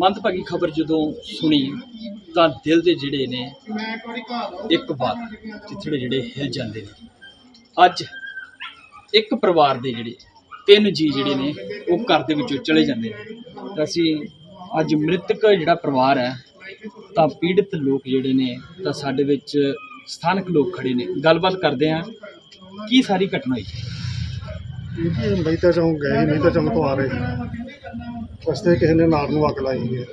ਮੰਦਭਾਗੀ ਖਬਰ ਜਦੋਂ ਸੁਣੀ, ਤਾਂ ਦਿਲ ਦੇ ਜਿਹੜੇ ਨੇ, ਇੱਕ ਵਾਰ ਚਿੱਥੜੇ ਜਿਹੜੇ ਹਿਲ ਜਾਂਦੇ ਨੇ। ਅੱਜ ਇੱਕ ਪਰਿਵਾਰ ਦੇ ਜਿਹੜੇ ਤਿੰਨ ਜੀ ਜਿਹੜੇ ਨੇ, ਉਹ ਘਰ ਦੇ ਵਿੱਚੋਂ ਚਲੇ ਜਾਂਦੇ ਨੇ। ਤਾਂ ਅਸੀਂ ਅੱਜ ਮ੍ਰਿਤਕ ਜਿਹੜਾ ਪਰਿਵਾਰ ਹੈ, ਤਾਂ ਪੀੜਤ ਲੋਕ ਜਿਹੜੇ ਨੇ, ਤਾਂ ਸਾਡੇ ਵਿੱਚ ਸਥਾਨਕ ਲੋਕ ਖੜੇ ਨੇ। ਗੱਲਬਾਤ ਕਰਦੇ ਆ ਕੀ ਸਾਰੀ ਘਟਨਾ ਹੋਈ? ਕਿਉਂਕਿ ਬਈ ਤਾਂ ਚੋਂ ਗਏ ਨਹੀਂ ਤਾਂ ਚੋਂ ਤੋਂ ਆ ਰਹੇ ਰਸਤੇ ਕਿਸੇ ਨੇ ਨਾੜ ਨੂੰ ਅੱਗ ਲਾਈ ਹੈ।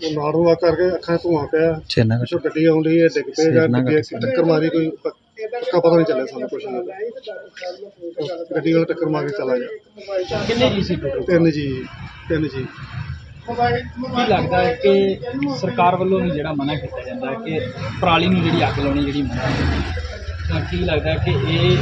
ਉਹ ਨਾੜ ਨੂੰ ਅੱਗ ਕਰਕੇ ਅੱਖਾਂ 'ਚ ਧੂਆਂ ਪਿਆ। ਛੇਨਾ ਪਿੱਛੋਂ ਗੱਡੀ ਆਉਂਦੀ ਹੈ ਡਿੱਗ ਪਏ ਜਾਂ ਡਿੱਗੇ ਟੱਕਰ ਮਾਰੀ ਕੋਈ ਪ- ਪੱਕਾ ਪਤਾ ਨਹੀਂ ਚੱਲਿਆ ਸਾਨੂੰ ਕੁਛ ਨਹੀਂ। ਗੱਡੀ ਵਾਲਾ ਟੱਕਰ ਮਾਰ ਕੇ ਚਲਾ ਗਿਆ। ਕਿੰਨੇ ਜੀ ਸੀ ਟੋਟਲ ਤਿੰਨ ਜੀ ਤਿੰਨ ਜੀ। ਕੀ ਲੱਗਦਾ ਹੈ ਕਿ ਸਰਕਾਰ ਵੱਲੋਂ ਵੀ ਜਿਹੜਾ ਮਨਾ ਕੀਤਾ ਜਾਂਦਾ ਹੈ ਕਿ ਪਰਾਲੀ ਨੂੰ ਜਿਹੜੀ ਅੱਗ ਲਾਉਣੀ ਜਿਹੜੀ ਮਨਾ ਹੈ? ਤਾਂ ਕੀ ਲੱਗਦਾ ਹੈ ਕਿ ਇਹ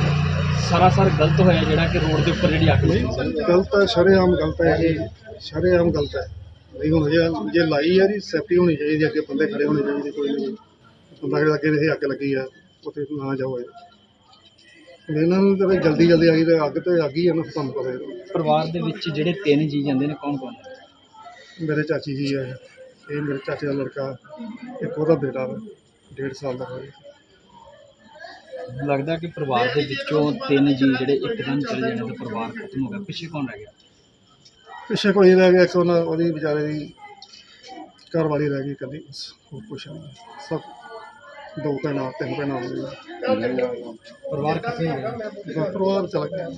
ਸਰਾਸਰ ਗਲਤ ਹੋਇਆ ਜਿਹੜਾ ਕਿ ਰੋਡ ਦੇ ਉੱਪਰ ਜਿਹੜੀ ਅੱਗ ਲਾਈ ਗਲਤ ਹੈ ਸ਼ਰੇਆਮ ਗਲਤ ਹੈ ਜੀ। ਸ਼ਰੇਆਮ ਗਲਤ ਹੈ। ਨਹੀਂ ਹੁਣ ਜੇ ਜੇ ਲਾਈ ਹੈ ਜੀ ਸੇਫਟੀ ਹੋਣੀ ਚਾਹੀਦੀ ਅੱਗੇ ਬੰਦੇ ਖੜੇ ਹੋਣੇ ਚਾਹੀਦੇ ਕੋਈ ਨਹੀਂ। ਬੰਦਾ ਜਿਹੜਾ ਅੱਗੇ ਨਹੀਂ ਅੱਗ ਲੱਗੀ ਆ ਉੱਥੇ ਨਾ ਜਾਓ ਇਹ। ਇਹਨਾਂ ਨੂੰ ਤਾਂ ਜਲਦੀ ਜਲਦੀ ਆਈ ਤੇ ਅੱਗ ਤੇ ਆ ਨਾ ਤੁਹਾਨੂੰ ਪਤਾ ਹੀ ਹੈ। ਪਰਿਵਾਰ ਦੇ ਵਿੱਚ ਜਿਹੜੇ ਤਿੰਨ ਜੀ ਜਾਂਦੇ ਨੇ ਕੌਣ ਕੌਣ ਮੇਰੇ ਚਾਚੀ ਜੀ ਹੈ ਇਹ ਮੇਰੇ ਚਾਚੇ ਦਾ ਲੜਕਾ ਇੱਕ ਉਹਦਾ ਬੇਟਾ ਵਾ ਡੇਢ ਸਾਲ ਦਾ ਹੋਇਆ ਲੱਗਦਾ ਕਿ ਪਰਿਵਾਰ ਦੇ ਵਿੱਚੋਂ ਤਿੰਨ ਜੀ ਜਿਹੜੇ ਇੱਕਦਮ ਚਲੇ ਜਾਣੇ ਤਾਂ ਪਰਿਵਾਰ ਖਤਮ ਹੋ ਗਿਆ। ਪਿੱਛੇ ਕੌਣ ਰਹਿ ਗਿਆ? ਪਿੱਛੇ ਕੋਈ ਨਹੀਂ ਰਹਿ ਗਿਆ ਇੱਕ ਉਹਨਾਂ ਉਹਦੀ ਵਿਚਾਰੇ ਦੀ ਘਰ ਵਾਲੀ ਰਹਿ ਗਈ ਬਸ ਹੋਰ ਕੁਛ ਨਹੀਂ। ਸਭ ਦੋ ਭੈਣਾਂ ਤਿੰਨ ਭੈਣਾਂ ਹੋ ਗਈਆਂ। ਪਰਿਵਾਰ ਖਤਮ ਹੋ ਗਿਆ? ਪਰਿਵਾਰ ਚਲਾ ਗਿਆ।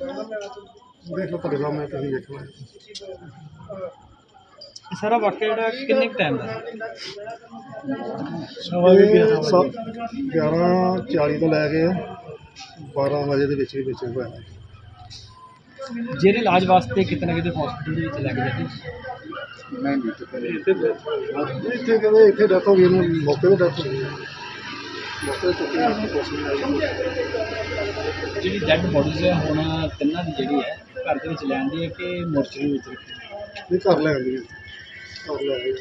ਦੇਖ ਲਓ ਤੁਹਾਡੇ ਸਾਹਮਣੇ ਤੁਸੀਂ ਵੇਖਣਾ ਇਹ ਸਾਰਾ ਵਾਕਿਆ ਜਿਹੜਾ ਕਿੰਨੇ ਟਾਈਮ ਦਾ? ਇਹ ਸਭ 11:40 ਤੋਂ ਲੈ ਕੇ 12 ਵਜੇ ਦੇ ਵਿੱਚ ਹੀ ਵਿੱਚ ਹੋਇਆ। ਜਿਹੜੇ ਇਲਾਜ ਵਾਸਤੇ ਕਿਤੇ ਨਾ ਕਿਤੇ ਹਸਪੀਟਲ ਦੇ ਵਿੱਚ ਲੈ ਕੇ ਜਾਂਦੇ ਇੱਥੇ ਕਹਿੰਦੇ ਇੱਥੇ ਡੈਥ ਹੋ ਗਈ ਇਹਨੂੰ ਮੌਕੇ ਤੇ ਡੈਥ ਹੋ ਗਈ। ਮੌਕੇ ਤੇ ਚੁੱਕੀ ਜਿਹੜੀ ਡੈੱਡ ਬੋਡੀਜ਼ ਹੈ ਹੁਣ ਤਿੰਨਾਂ ਦੀ ਜਿਹੜੀ ਹੈ ਘਰ ਦੇ ਵਿੱਚ ਲੈਣ ਦੀ ਹੈ ਕਿ ਮੋਰਚਰੀ ਵਿੱਚ ਰੱਖੀ ਹੈ? ਨਹੀਂ ਕਰ ਲੈ ਆਉਂਦੀ ਕਰ ਲੈ ਆਉਂਦੀ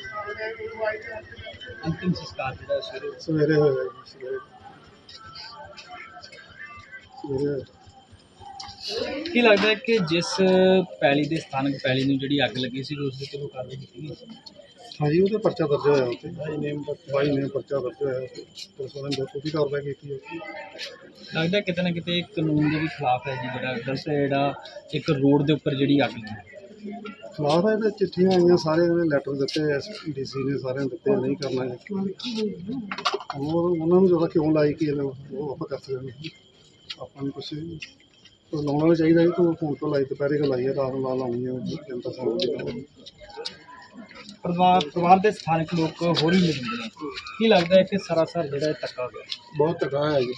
ਅੰਤਿਮ ਸੰਸਕਾਰ ਜਿਹੜਾ ਸਵੇਰੇ ਸਵੇਰੇ ਹੋਇਆ ਜੀ, ਸਵੇਰੇ। ਸਵੇਰੇ ਕੀ ਲੱਗਦਾ ਹੈ ਕਿ ਜਿਸ ਪੈਲੀ ਦੇ ਸਥਾਨਕ ਪੈਲੀ ਨੂੰ ਜਿਹੜੀ ਅੱਗ ਲੱਗੀ ਸੀ ਉਸ ਦੇ ਚਲੋ ਕਾਰਵਾਈ ਕੀਤੀ ਗਈ ਹਾਂਜੀ ਉਹਦੇ ਪਰਚਾ ਦਰਜ ਹੋਇਆ ਉੱਤੇ ਬਾਈ ਨੇਮ ਬਾਈ ਨੇਮ ਪਰਚਾ ਦਰਜ ਹੋਇਆ ਪੁਲਿਸ ਵਾਲਿਆਂ ਨੇ ਬਹੁਤ ਉਹਦੀ ਕਾਰਵਾਈ ਕੀਤੀ ਹੈ। ਲੱਗਦਾ ਕਿਤੇ ਨਾ ਕਿਤੇ ਕਾਨੂੰਨ ਦੇ ਵੀ ਖਿਲਾਫ ਹੈ ਜੀ ਜਿਹੜਾ ਹੈ ਜਿਹੜਾ ਇੱਕ ਰੋਡ ਦੇ ਉੱਪਰ ਜਿਹੜੀ ਅੱਗ ਲੱਗੀ। ਖਿਲਾਫ ਹੈ ਤੇ ਚਿੱਠੀਆਂ ਆਈਆਂ, ਸਾਰੇ ਨੇ ਲੈਟਰ ਦਿੱਤੇ ਐਸਡੀਸੀ ਨੇ ਸਾਰਿਆਂ ਨੂੰ ਦਿੱਤੇ, ਨਹੀਂ ਕਰਨਾ ਉਹ ਉਹਨਾਂ ਨੂੰ ਜਦੋਂ ਕਿਉਂ ਲਾਈ ਕਿ ਉਹ ਆਪਾਂ ਕਰ ਸਕਦੇ ਹਾਂ। ਆਪਾਂ ਨੂੰ ਕੁਛ ਉਹ ਲਾਉਣਾ ਵੀ ਚਾਹੀਦਾ ਸੀ, ਤੂੰ ਫੋਨ ਤੋਂ ਲਾਈ, ਦੁਪਹਿਰੇ ਕੋ ਲਾਈ ਰਾਤ ਨੂੰ ਲਾ ਲਾਉਣੀ ਹੈ ਜਨਤਾ ਸਮਝਦੀ ਪਰਿਵਾਰ ਪਰਿਵਾਰ ਦੇ ਸਥਾਨਕ ਲੋਕ ਹੋਰ ਹੀ ਮਿਲਦੇ ਨੇ। ਕੀ ਲੱਗਦਾ ਹੈ ਕਿ ਸਰਾਸਰ ਜਿਹੜਾ ਇਹ ਧੱਕਾ ਹੋ ਗਿਆ? ਬਹੁਤ ਤਕਾ ਹੈ ਜੀ।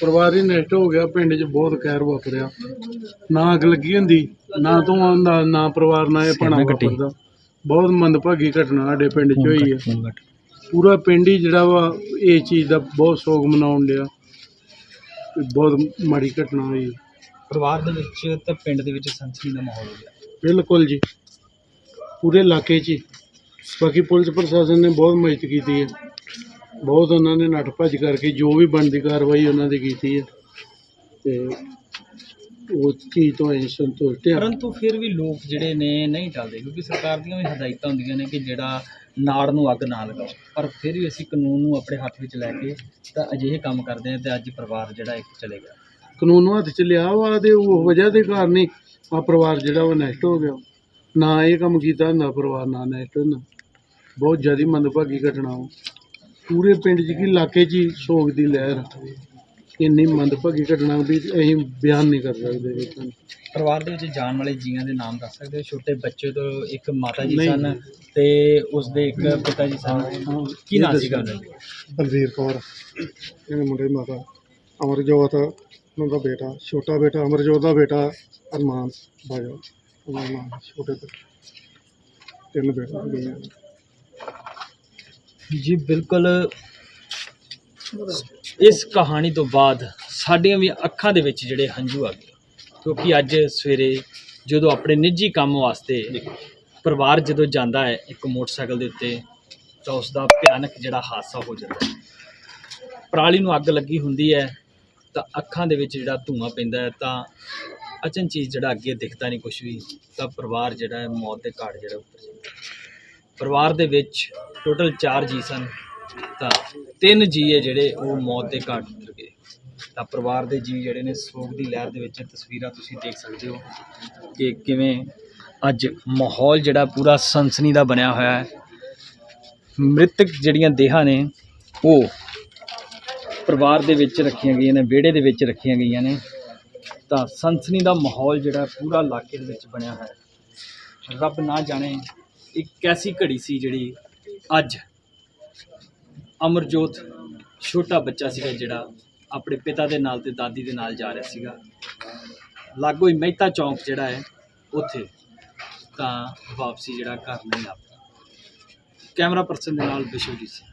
ਪਰਿਵਾਰ ਹੀ ਨਸ਼ਟ ਹੋ ਗਿਆ ਪਿੰਡ 'ਚ ਬਹੁਤ ਕਹਿਰ ਵਾਪਰਿਆ ਨਾ ਅੱਗ ਲੱਗੀ ਹੁੰਦੀ ਨਾ ਧੂੰਆਂ ਹੁੰਦਾ ਨਾ ਪਰਿਵਾਰ ਨਾਲ ਇਹ ਪਣਾ ਵਾਪਰਦਾ ਬਹੁਤ ਮੰਦਭਾਗੀ ਘਟਨਾ ਸਾਡੇ ਪਿੰਡ 'ਚ ਹੋਈ ਹੈ। ਪੂਰਾ ਪਿੰਡ ਹੀ ਜਿਹੜਾ ਵਾ ਇਹ ਚੀਜ਼ ਦਾ ਬਹੁਤ ਸੋਗ ਮਨਾਉਣ ਡਿਆ। ਵੀ ਬਹੁਤ ਮਾੜੀ ਘਟਨਾ ਹੋਈ ਪਰਿਵਾਰ ਦੇ ਵਿੱਚ ਤੇ ਪਿੰਡ ਦੇ ਵਿੱਚ ਸੰਸਨੀ ਦਾ ਮਾਹੌਲ ਹੋ ਗਿਆ। ਬਿਲਕੁਲ ਜੀ। ਪੂਰੇ ਇਲਾਕੇ 'ਚ ਹੀ। ਬਾਕੀ ਪੁਲਿਸ ਪ੍ਰਸ਼ਾਸਨ ਨੇ ਬਹੁਤ ਮਦਦ ਕੀਤੀ ਹੈ। ਬਹੁਤ ਉਹਨਾਂ ਨੇ ਨੱਠ ਭੱਜ ਕਰਕੇ ਜੋ ਵੀ ਬਣਦੀ ਕਾਰਵਾਈ ਉਹਨਾਂ ਦੀ ਕੀਤੀ ਹੈ। ਤੇ ਉਹ ਚੀਜ਼ ਤੋਂ ਅਸੀਂ ਸੰਤੁਸ਼ਟ ਹਾਂ। ਪਰੰਤੂ ਫਿਰ ਵੀ ਲੋਕ ਜਿਹੜੇ ਨੇ ਨਹੀਂ ਟਲਦੇ ਕਿਉਂਕਿ ਸਰਕਾਰ ਦੀਆਂ ਵੀ ਹਦਾਇਤਾਂ ਹੁੰਦੀਆਂ ਨੇ ਕਿ ਜਿਹੜਾ ਨਾੜ ਨੂੰ ਅੱਗ ਨਾ ਲਗਾਓ। ਪਰ ਫਿਰ ਵੀ ਅਸੀਂ ਕਾਨੂੰਨ ਨੂੰ ਆਪਣੇ ਹੱਥ ਵਿੱਚ ਲੈ ਕੇ ਤਾਂ ਅਜਿਹੇ ਕੰਮ ਕਰਦੇ ਹਾਂ ਤੇ ਅੱਜ ਪਰਿਵਾਰ ਜਿਹੜਾ ਇੱਕ ਚਲੇ ਗਿਆ। ਕਾਨੂੰਨ ਨੂੰ ਹੱਥ 'ਚ ਲਿਆ ਵਾ ਤੇ ਉਹ ਵਜ੍ਹਾ ਦੇ ਕਾਰਨ ਹੀ ਆ ਪਰਿਵਾਰ ਜਿਹੜਾ ਵਾ ਨਸ਼ਟ ਹੋ ਗਿਆ। ਨਾ ਇਹ ਕੰਮ ਕੀਤਾ ਹੁੰਦਾ ਪਰਿਵਾਰ ਨਾ ਨਸ਼ਟ ਹੁੰਦਾ ਬਹੁਤ ਜ਼ਿਆਦਾ ਮੰਦਭਾਗੀ ਘਟਨਾ ਵਾ ਪੂਰੇ ਪਿੰਡ 'ਚ ਕੀ ਇਲਾਕੇ 'ਚ ਹੀ ਸੋਗ ਦੀ ਲਹਿਰ। ਇੰਨੀ ਮੰਦਭਾਗੀ ਘਟਨਾ ਵੀ ਅਸੀਂ ਬਿਆਨ ਨਹੀਂ ਕਰ ਸਕਦੇ ਵੇਖਣ ਪਰਿਵਾਰ ਦੇ ਵਿੱਚ ਜਾਣ ਵਾਲੇ ਜੀਆਂ ਦੇ ਨਾਮ ਦੱਸ ਸਕਦੇ ਹੋ? ਛੋਟੇ ਬੱਚੇ ਤੋਂ ਇੱਕ ਮਾਤਾ ਜੀ ਨਹੀਂ। ਸਨ ਤੇ ਉਸ ਦੇ ਇੱਕ ਪਿਤਾ ਜੀ ਸਨ। ਕੀ ਨਾਮ ਸੀਗਾ ਉਹਨਾਂ ਦਾ? ਬਲਵੀਰ ਕੌਰ। ਇਹਦੇ ਮੁੰਡੇ ਦੀ ਮਾਤਾ ਅਮਰਜੋਤ ਉਹਨਾਂ ਦਾ ਬੇਟਾ ਛੋਟਾ ਬੇਟਾ ਅਮਰਜੋਤ ਦਾ ਬੇਟਾ ਅਰਮਾਨ ਬਾਜਵਾ। ਉਹਨਾਂ ਦਾ ਛੋਟੇ ਬੇਟੇ ਤਿੰਨ ਬੇਟੇ ਗਈਆਂ ਜੀ, ਬਿਲਕੁਲ। ਇਸ ਕਹਾਣੀ ਤੋਂ ਬਾਅਦ ਸਾਡੀਆਂ ਵੀ ਅੱਖਾਂ ਦੇ ਵਿੱਚ ਜਿਹੜੇ ਹੰਝੂ ਆ ਗਏ। ਕਿਉਂਕਿ ਅੱਜ ਸਵੇਰੇ ਜਦੋਂ ਆਪਣੇ ਨਿੱਜੀ ਕੰਮ ਵਾਸਤੇ ਪਰਿਵਾਰ ਜਦੋਂ ਜਾਂਦਾ ਹੈ ਇੱਕ ਮੋਟਰਸਾਈਕਲ ਦੇ ਉੱਤੇ, ਤਾਂ ਉਸ ਦਾ ਭਿਆਨਕ ਜਿਹੜਾ ਹਾਦਸਾ ਹੋ ਜਾਂਦਾ ਹੈ। ਪਰਾਲੀ ਨੂੰ ਅੱਗ ਲੱਗੀ ਹੁੰਦੀ ਹੈ, ਤਾਂ ਅੱਖਾਂ ਦੇ ਵਿੱਚ ਜਿਹੜਾ ਧੂੰਆਂ ਪੈਂਦਾ ਹੈ, ਤਾਂ ਅਚਨ ਚੀਜ਼ ਜਿਹੜਾ ਅੱਗੇ ਦਿਖਦਾ ਨਹੀਂ ਕੁਝ ਵੀ, ਤਾਂ ਪਰਿਵਾਰ ਜਿਹੜਾ ਹੈ, ਮੌਤ ਦੇ ਘਾਟ ਜਿਹੜਾ ਉੱਤਰ ਜਾਂਦਾ ਪਰਿਵਾਰ ਦੇ ਵਿੱਚ ਟੋਟਲ 4 ਜੀ ਸਨ, ਤਾਂ ਤਿੰਨ ਜੀ ਹੈ ਜਿਹੜੇ ਉਹ ਮੌਤ ਦੇ ਘਾਟ ਉਤਰ ਗਏ। ਤਾਂ ਪਰਿਵਾਰ ਦੇ ਜੀ ਜਿਹੜੇ ਨੇ, ਸੋਗ ਦੀ ਲਹਿਰ ਦੇ ਵਿੱਚ ਤਸਵੀਰਾਂ ਤੁਸੀਂ ਦੇਖ ਸਕਦੇ ਹੋ ਕਿ ਕਿਵੇਂ ਅੱਜ ਮਾਹੌਲ ਜਿਹੜਾ ਪੂਰਾ ਸਨਸਨੀ ਦਾ ਬਣਿਆ ਹੋਇਆ ਹੈ। ਮ੍ਰਿਤਕ ਜਿਹੜੀਆਂ ਦੇਹਾਂ ਨੇ, ਉਹ ਪਰਿਵਾਰ ਦੇ ਵਿੱਚ ਰੱਖੀਆਂ ਗਈਆਂ ਨੇ, ਵਿਹੜੇ ਦੇ ਵਿੱਚ ਰੱਖੀਆਂ ਗਈਆਂ ਨੇ। ਤਾਂ ਸਨਸਨੀ ਦਾ ਮਾਹੌਲ ਜਿਹੜਾ ਪੂਰਾ ਇਲਾਕੇ ਦੇ ਵਿੱਚ ਬਣਿਆ ਹੋਇਆ ਹੈ। ਰੱਬ ਨਾ ਜਾਣੇ ਇੱਕ ਐਸੀ ਘੜੀ ਸੀ ਜਿਹੜੀ ਅੱਜ ਅਮਰਜੋਤ ਛੋਟਾ ਬੱਚਾ ਸੀਗਾ ਜਿਹੜਾ ਆਪਣੇ ਪਿਤਾ ਦੇ ਨਾਲ ਤੇ ਦਾਦੀ ਦੇ ਨਾਲ ਜਾ ਰਿਹਾ ਸੀਗਾ। ਲਾਗੋ ਹੀ ਮਹਿਤਾ ਚੌਂਕ ਜਿਹੜਾ ਹੈ ਉੱਥੇ ਤਾਂ ਵਾਪਸੀ ਜਿਹੜਾ ਘਰ ਨਹੀਂ ਆ ਕੈਮਰਾ ਪਰਸਨ ਦੇ ਨਾਲ ਵਿਸ਼ਵਜੀਤ ਸਿੰਘ।